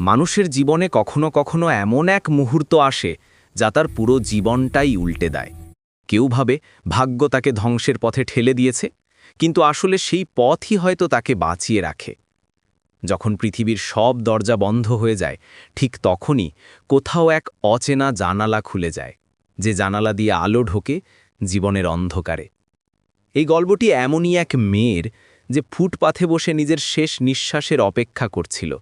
মানুষের জীবনে কখনো কখনো এমন এক মুহূর্ত আসে যা তার পুরো জীবনটাই উল্টে দেয়। কেউ ভাবে ভাগ্য তাকে ধ্বংসের পথে ঠেলে দিয়েছে, কিন্তু আসলে সেই পথই হয়তো তাকে বাঁচিয়ে রাখে। যখন পৃথিবীর সব দরজা বন্ধ হয়ে যায়, ঠিক তখনই কোথাও এক অচেনা জানালা খুলে যায়, যে জানালা দিয়ে আলো ঢোকে জীবনের অন্ধকারে। এই গল্পটি এমনই এক মেয়ের যে ফুটপাথে বসে নিজের শেষ নিঃশ্বাসের অপেক্ষা করছিল।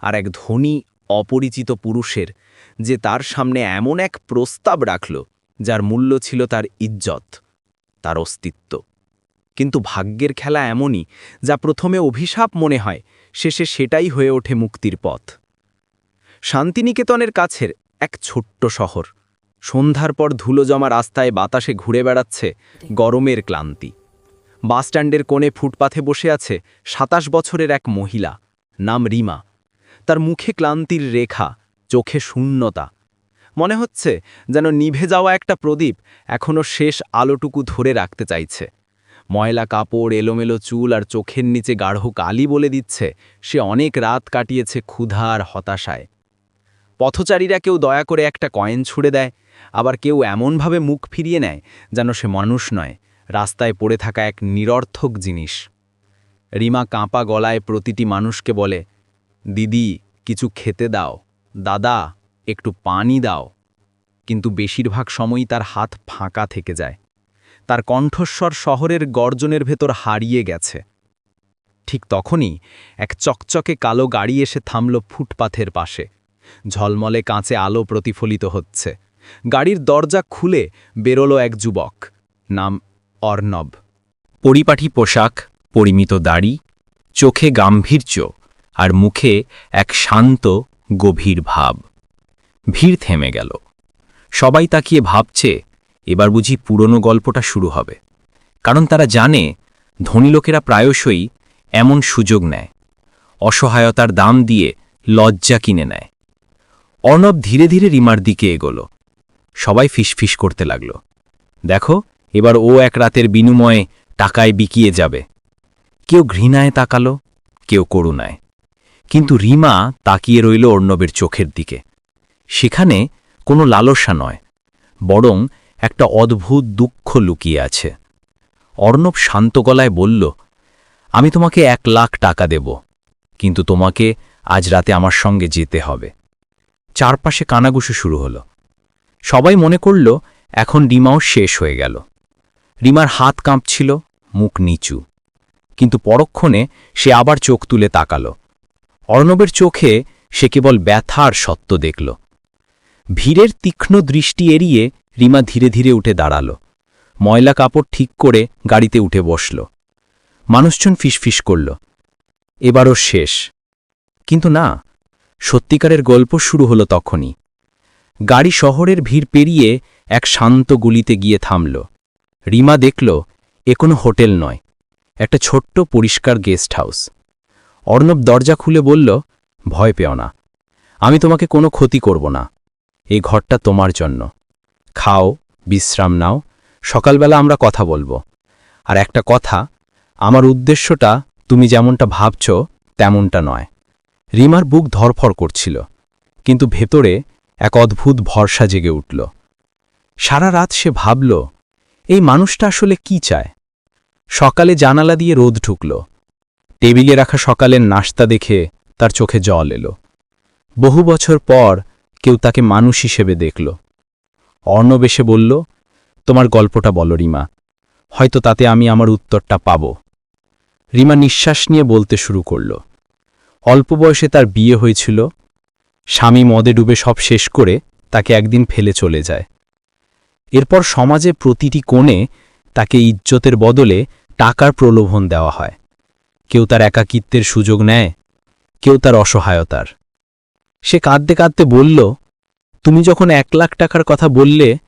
আর এক ধনী, অপরিচিত পুরুষের যে তার সামনে এমন এক প্রস্তাব রাখল, যার মূল্য ছিল তার ইজ্জত, তার অস্তিত্ব। কিন্তু ভাগ্যের খেলা এমনই, যা প্রথমে অভিশাপ মনে হয়, শেষে সেটাই হয়ে ওঠে মুক্তির পথ। শান্তিনিকেতনের কাছের এক ছোট্ট শহর, সন্ধ্যার পর ধুলো জমা রাস্তায় বাতাসে ঘুরে বেড়াচ্ছে গরমের ক্লান্তি। বাসস্ট্যান্ডের কোণে ফুটপাথে বসে আছে সাতাশ বছরের এক মহিলা, নাম রিমা। তার মুখে ক্লান্তির রেখা, চোখে শূন্যতা। মনে হচ্ছে যেন নিভে যাওয়া একটা প্রদীপ এখনও শেষ আলোটুকু ধরে রাখতে চাইছে। ময়লা কাপড়, এলোমেলো চুল আর চোখের নিচে গাঢ় কালি বলে দিচ্ছে, সে অনেক রাত কাটিয়েছে ক্ষুধা আর হতাশায়। পথচারীরা কেউ দয়া করে একটা কয়েন ছুড়ে দেয়, আবার কেউ এমনভাবে মুখ ফিরিয়ে নেয় যেন সে মানুষ নয়, রাস্তায় পড়ে থাকা এক নিরর্থক জিনিস। রিমা কাঁপা গলায় প্রতিটি মানুষকে বলে, দিদি কিছু খেতে দাও। দাদা, একটু পানি দাও। কিন্তু বেশিরভাগ সময়ই তার হাত ফাঁকা থেকে যায়। তার কণ্ঠস্বর শহরের গর্জনের ভেতর হারিয়ে গেছে। ঠিক তখনই এক চকচকে কালো গাড়ি এসে থামল ফুটপাথের পাশে। ঝলমলে কাঁচে আলো প্রতিফলিত হচ্ছে। গাড়ির দরজা খুলে বেরোলো এক যুবক। নাম অর্ণব। পরিপাঠি পোশাক, পরিমিত দাড়ি, চোখে গাম্ভীর্য। আর মুখে এক শান্ত, গভীর ভাব। ভিড় থেমে গেল। সবাই তাকিয়ে ভাবছে, এবার বুঝি পুরনো গল্পটা শুরু হবে। কারণ তারা জানে, ধনী লোকেরা প্রায়শই এমন সুযোগ নেয়। অসহায়তার দাম দিয়ে লজ্জা কিনে নেয়। অর্ণব ধীরে ধীরে রিমার দিকে এগোল। সবাই ফিসফিস করতে লাগল। দেখো, এবার ও এক রাতের বিনিময়ে টাকায় বিকিয়ে যাবে। কেউ ঘৃণায় তাকালো, কেউ করুণায়। কিন্তু রিমা তাকিয়ে রইল অর্ণবের চোখের দিকে। সেখানে কোনো লালসা নয়, বরং একটা অদ্ভুত দুঃখ লুকিয়ে আছে। অর্ণব শান্ত গলায় বলল, আমি তোমাকে এক লাখ টাকা দেব, কিন্তু তোমাকে আজ রাতে আমার সঙ্গে যেতে হবে। চারপাশে কানাগুশু শুরু হলো। সবাই মনে করল, এখন রিমাও শেষ হয়ে গেল। রিমার হাত কাঁপছিল, মুখ নিচু। কিন্তু পরক্ষণে সে আবার চোখ তুলে তাকাল। অর্ণবের চোখে সে কেবল ব্যথা আর সত্য দেখল। ভিড়ের তীক্ষ্ণ দৃষ্টি এড়িয়ে রিমা ধীরে ধীরে উঠে দাঁড়াল। ময়লা কাপড় ঠিক করে গাড়িতে উঠে বসল। মানুষজন ফিসফিস করল। এবারও শেষ। কিন্তু না, সত্যিকারের গল্প শুরু হলো তখনই। গাড়ি শহরের ভিড় পেরিয়ে এক শান্ত গুলিতে গিয়ে থামল। রিমা দেখল, এ কোনো হোটেল নয়, একটা ছোট্ট পরিষ্কার গেস্ট হাউস। অর্ণব দরজা খুলে বলল, ভয় পেও না, আমি তোমাকে কোনো ক্ষতি করব না। এই ঘরটা তোমার জন্য। খাও, বিশ্রাম নাও, সকালবেলা আমরা কথা বলব। আর একটা কথা, আমার উদ্দেশ্যটা তুমি যেমনটা ভাবছ, তেমনটা নয়। রিমার বুক ধরফর করছিল, কিন্তু ভেতরে এক অদ্ভুত ভরসা জেগে উঠল। সারা রাত সে ভাবল, এই মানুষটা আসলে কি চায়? সকালে জানালা দিয়ে রোদ ঢুকল টেবিলে রাখা সকালের নাস্তা দেখে তার চোখে জল এলো। বহু বছর পর কেউ তাকে মানুষ হিসেবে দেখল। অর্ণব এসে বলল, তোমার গল্পটা বলো, রিমা। হয়তো তাতে আমি আমার উত্তরটা পাব। রিমা নিঃশ্বাস নিয়ে বলতে শুরু করল। অল্প বয়সে তার বিয়ে হয়েছিল। স্বামী মদে ডুবে সব শেষ করে তাকে একদিন ফেলে চলে যায়। এরপর সমাজে প্রতিটি কোণে তাকে ইজ্জতের বদলে টাকার প্রলোভন দেওয়া হয়। কেউ তার একাকিত্বের সুযোগ নেয়, কেউ তার অসহায়তার। সে কাঁদতে কাঁদতে বলল, তুমি যখন এক লাখ টাকার কথা বললে,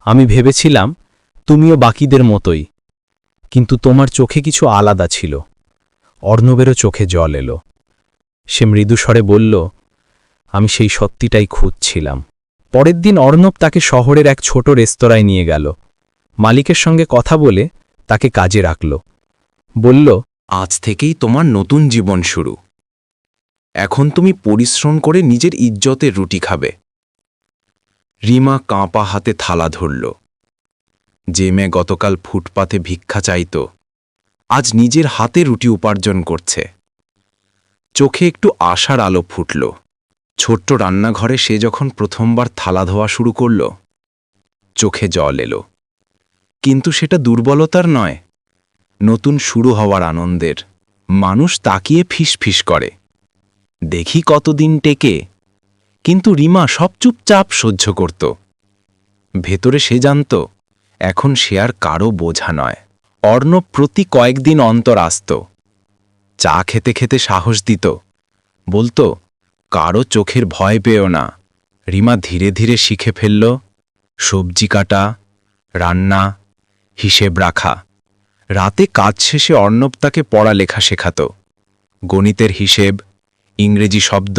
আমি ভেবেছিলাম তুমিও বাকিদের মতোই। কিন্তু তোমার চোখে কিছু আলাদা ছিল। অর্ণবেরও চোখে জল এলো। সে মৃদুস্বরে বলল, আমি সেই সত্যিটাই খুঁজছিলাম। পরের দিন অর্ণব তাকে শহরের এক ছোট রেস্তোরাঁয় নিয়ে গেল। মালিকের সঙ্গে কথা বলে তাকে কাজে রাখল। বলল আজ থেকেই তোমার নতুন জীবন শুরু। এখন তুমি পরিশ্রম করে নিজের ইজ্জতের রুটি খাবে। রিমা কাঁপা হাতে থালা ধরল। যে মেয়ে গতকাল ফুটপাথে ভিক্ষা চাইত, আজ নিজের হাতে রুটি উপার্জন করছে। চোখে একটু আশার আলো ফুটল। ছোট্ট রান্নাঘরে সে যখন প্রথমবার থালা ধোয়া শুরু করল, চোখে জল এলো। কিন্তু সেটা দুর্বলতার নয় নতুন শুরু হওয়ার আনন্দের। মানুষ তাকিয়ে ফিস করে। দেখি কতদিন টেকে। কিন্তু রিমা সব চুপচাপ সহ্য করত। ভেতরে সে জানত, এখন সে আর কারও বোঝা নয়। অর্ণব প্রতি কয়েকদিন অন্তর আসত। চা খেতে খেতে সাহস দিত। বলতো, কারও চোখের ভয় পেও না। রিমা ধীরে ধীরে শিখে ফেলল, সবজি কাটা, রান্না, হিসেব রাখা। রাতে কাজ শেষে অর্ণব তাকে পড়ালেখা শেখাত। গণিতের হিসেব, ইংরেজি শব্দ,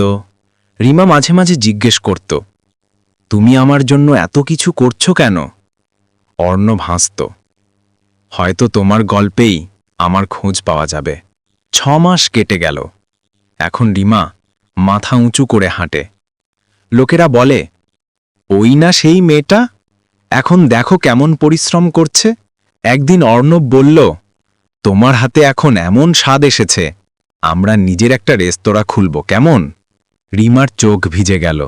রিমা মাঝে মাঝে জিজ্ঞেস করত, তুমি আমার জন্য এত কিছু করছ কেন? অর্ণব হাসত, হয়তো তোমার গল্পেই আমার খোঁজ পাওয়া যাবে। ছ মাস কেটে গেল। এখন রিমা মাথা উঁচু করে হাঁটে। লোকেরা বলে, ওই না সেই মেয়েটা? এখন দেখো কেমন পরিশ্রম করছে। একদিন অর্ণব বলল, তোমার হাতে এখন এমন স্বাদ এসেছে, আমরা নিজের একটা রেস্তোরাঁ খুলব, কেমন? রিমার চোখ ভিজে গেল।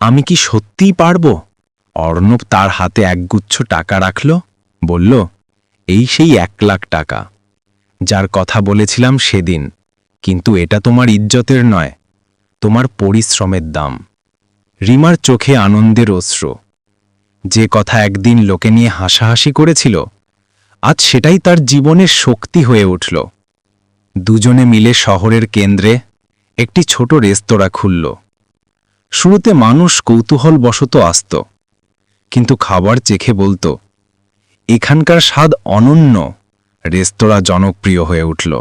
আমি কি সত্যিই পারব? অর্ণব তার হাতে একগুচ্ছ টাকা রাখল, বলল, এই সেই এক লাখ টাকা। যার কথা বলেছিলাম সেদিন, কিন্তু এটা তোমার ইজ্জতের নয়, তোমার পরিশ্রমের দাম। রিমার চোখে আনন্দের অশ্র। যে কথা একদিন লোকে নিয়ে হাসাহাসি করেছিল, আজ সেটাই তার জীবনের শক্তি হয়ে উঠল। দুজনে মিলে শহরের কেন্দ্রে একটি ছোট রেস্তোরাঁ খুলল। শুরুতে মানুষ কৌতূহল বশত আসত, কিন্তু খাবার চেখে বলতো, এখানকার স্বাদ অনন্য। রেস্তোরাঁ জনপ্রিয় হয়ে উঠল।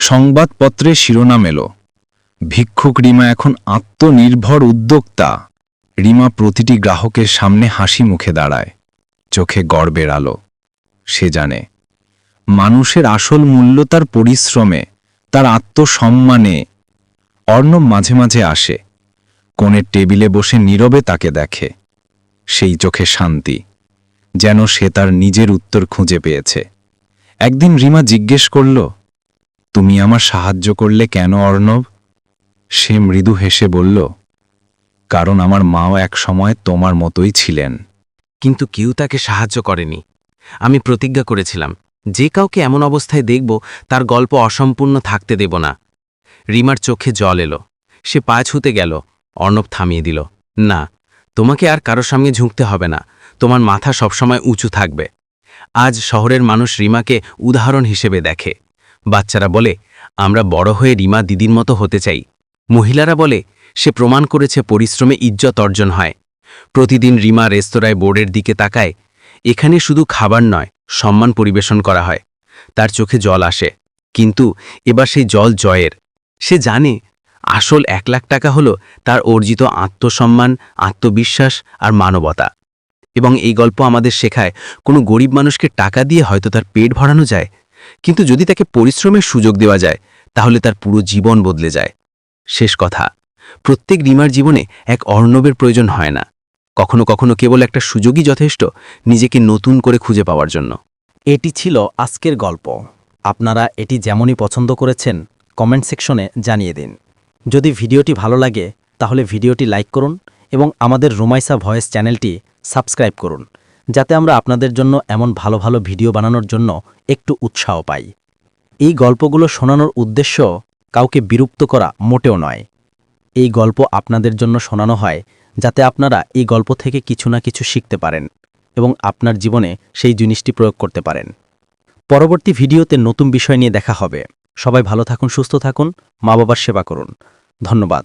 সংবাদপত্রে শিরোনাম এলো, ভিক্ষুক রিমা এখন আত্মনির্ভর উদ্যোক্তা। রিমা প্রতিটি গ্রাহকের সামনে হাসি মুখে দাঁড়ায়। চোখে গর্বের আলো। সে জানে, মানুষের আসল মূল্য তার পরিশ্রমে, তার আত্মসম্মানে। অর্ণব মাঝে মাঝে আসে, কোণের টেবিলে বসে নীরবে তাকে দেখে। সেই চোখে শান্তি, যেন সে তার নিজের উত্তর খুঁজে পেয়েছে। একদিন রিমা জিজ্ঞেস করল, তুমি আমার সাহায্য করলে কেন, অর্ণব? সে মৃদু হেসে বলল কারণ আমার মাও এক সময় তোমার মতোই ছিলেন। কিন্তু কেউ তাকে সাহায্য করেনি। আমি প্রতিজ্ঞা করেছিলাম, যে কাউকে এমন অবস্থায় দেখব, তার গল্প অসম্পূর্ণ থাকতে দেব না। রিমার চোখে জল এলো। সে পা ছুতে গেল। অর্ণব থামিয়ে দিল, না, তোমাকে আর কারও সামনে ঝুঁকতে হবে না। তোমার মাথা সবসময় উঁচু থাকবে। আজ শহরের মানুষ রিমাকে উদাহরণ হিসেবে দেখে। বাচ্চারা বলে, আমরা বড় হয়ে রিমা দিদির মতো হতে চাই। মহিলারা বলে সে প্রমাণ করেছে পরিশ্রমে ইজ্জত অর্জন হয়। প্রতিদিন রিমা রেস্তোরাঁয় বোর্ডের দিকে তাকায়। এখানে শুধু খাবার নয়, সম্মান পরিবেশন করা হয়। তার চোখে জল আসে। কিন্তু এবার সেই জল জয়ের। সে জানে, আসল এক লাখ টাকা হলো তার অর্জিত আত্মসম্মান, আত্মবিশ্বাস আর মানবতা। এবং এই গল্প আমাদের শেখায়, কোনো গরিব মানুষকে টাকা দিয়ে হয়তো তার পেট ভরানো যায়, কিন্তু যদি তাকে পরিশ্রমের সুযোগ দেওয়া যায়, তাহলে তার পুরো জীবন বদলে যায়। শেষ কথা। প্রত্যেক রিমার জীবনে এক অর্ণবের প্রয়োজন হয় না। কখনো কখনো কেবল একটা সুযোগই যথেষ্ট নিজেকে নতুন করে খুঁজে পাওয়ার জন্য। এটি ছিল আজকের গল্প। আপনারা এটি যেমনই পছন্দ করেছেন, কমেন্ট সেকশনে জানিয়ে দিন। যদি ভিডিওটি ভালো লাগে, তাহলে ভিডিওটি লাইক করুন এবং আমাদের রুমাইসা ভয়েস চ্যানেলটি সাবস্ক্রাইব করুন, যাতে আমরা আপনাদের জন্য এমন ভালো ভালো ভিডিও বানানোর জন্য একটু উৎসাহ পাই। এই গল্পগুলো শোনানোর উদ্দেশ্য কাউকে বিরক্ত করা মোটেও নয়। এই গল্প আপনাদের জন্য শোনানো হয়, যাতে আপনারা এই গল্প থেকে কিছু না কিছু শিখতে পারেন এবং আপনার জীবনে সেই জিনিসটি প্রয়োগ করতে পারেন। পরবর্তী ভিডিওতে নতুন বিষয় নিয়ে দেখা হবে। সবাই ভালো থাকুন, সুস্থ থাকুন মা বাবার সেবা করুন। ধন্যবাদ।